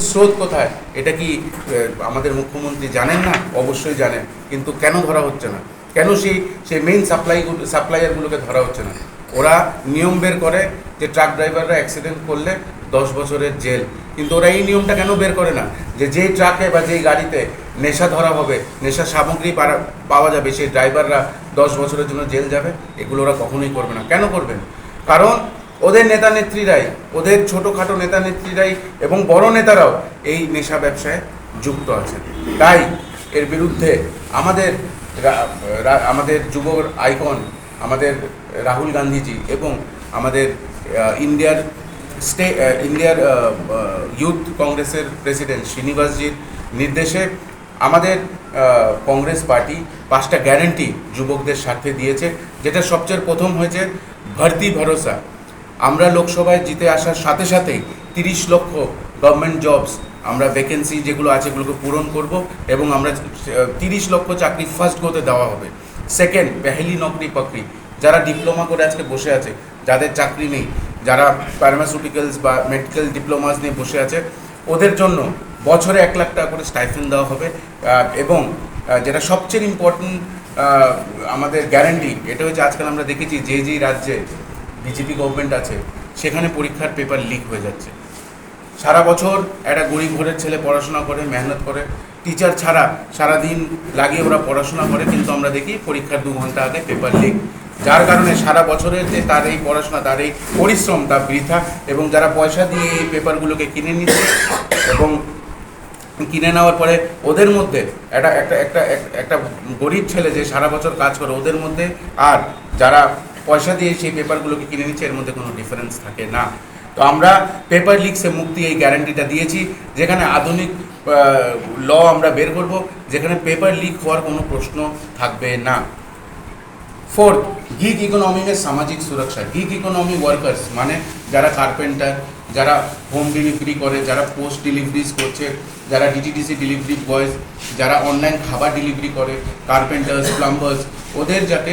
স্রোত কোথায়? এটা কি আমাদের মুখ্যমন্ত্রী জানেন না? অবশ্যই জানেন। কিন্তু কেন ধরা হচ্ছে না? কেন সেই সেই মেইন সাপ্লাই সাপ্লাইয়ারগুলোকে ধরা হচ্ছে না? ওরা নিয়ম বের করে যে ট্রাক ড্রাইভাররা অ্যাক্সিডেন্ট করলে দশ বছরের জেল কিন্তু ওরা এই নিয়মটা কেন বের করে না? যে যেই ট্রাকে বা যেই গাড়িতে নেশা ধরা হবে, নেশা সামগ্রী পাওয়া যাবে, সেই ড্রাইভাররা দশ বছরের জন্য জেল যাবে, এগুলো ওরা কখনোই করবে না। কেন করবেন কারণ ওদের নেতা নেত্রীরাই, ওদের ছোটোখাটো নেতা নেত্রীরাই এবং বড় নেতারাও এই নেশা ব্যবসায় যুক্ত আছে তাই এর বিরুদ্ধে আমাদের আমাদের যুব আইকন, আমাদের রাহুল গান্ধীজি এবং আমাদের ইন্ডিয়ার স্টে ইন্ডিয়ার ইউথ কংগ্রেসের প্রেসিডেন্ট শ্রীনিবাসজির নির্দেশে আমাদের কংগ্রেস পার্টি পাঁচটা গ্যারেন্টি যুবকদের স্বার্থে দিয়েছে, যেটা সবচেয়ে প্রথম হয়েছে ভর্তি ভরসা। আমরা লোকসভায় জিতে আসার সাথে সাথেই তিরিশ লক্ষ গভর্নমেন্ট জবস আমরা ভ্যাকেন্সি যেগুলো আছে এগুলোকে পূরণ করব এবং আমরা তিরিশ লক্ষ চাকরি ফার্স্ট গোতে দেওয়া হবে। সেকেন্ড পেহেলি নকরি পকরি। যারা ডিপ্লোমা করে আজকে বসে আছে, যাদের চাকরি নেই, যারা ফার্মাসিউটিক্যালস বা মেডিকেল ডিপ্লোমাস নিয়ে বসে আছে, ওদের জন্য বছরে এক লাখ টাকা করে স্টাইফেন দেওয়া হবে এবং যেটা সবচেয়ে ইম্পর্টেন্ট আমাদের গ্যারান্টি এটা হচ্ছে আজকাল আমরা দেখেছি যে যেই রাজ্যে বিজেপি গভর্নমেন্ট আছে, সেখানে পরীক্ষার পেপার লিক হয়ে যাচ্ছে। সারা বছর একটা গরিব ঘরের ছেলে পড়াশোনা করে, মেহনত করে। টিচার ছাড়া সারাদিন লাগিয়ে ওরা পড়াশোনা করে, কিন্তু আমরা দেখি পরীক্ষার দু ঘণ্টা আগে পেপার লিক যার কারণে সারা বছরের যে তার এই পড়াশোনা, তার এই পরিশ্রম তা বৃথা এবং যারা পয়সা দিয়ে এই পেপারগুলোকে কিনে নিচ্ছে এবং কিনে নেওয়ার পরে ওদের মধ্যে একটা একটা একটা একটা গরিব ছেলে যে সারা বছর কাজ করে, ওদের মধ্যে আর যারা পয়সা দিয়ে সেই পেপারগুলোকে কিনে নিচ্ছে, এর মধ্যে কোনো ডিফারেন্স থাকে না। তো আমরা পেপার লিকসে মুক্তি এই গ্যারান্টিটা দিয়েছি, যেখানে আধুনিক ল আমরা বের করব, যেখানে পেপার লিক হওয়ার কোনো প্রশ্ন থাকবে না। ফোর্থ গিগ ইকোনমিকে সামাজিক সুরক্ষা। গিগ ইকোনমি ওয়ার্কার্স মানে যারা কার্পেন্টার যারা হোম ডেলিভারি করে, যারা পোস্ট ডেলিভারিজ করছে, যারা ডিটিডিসি ডেলিভারি বয়েজ যারা অনলাইন খাবার ডেলিভারি করে কার্পেন্টার্স প্লাম্বার্স ওদের যাতে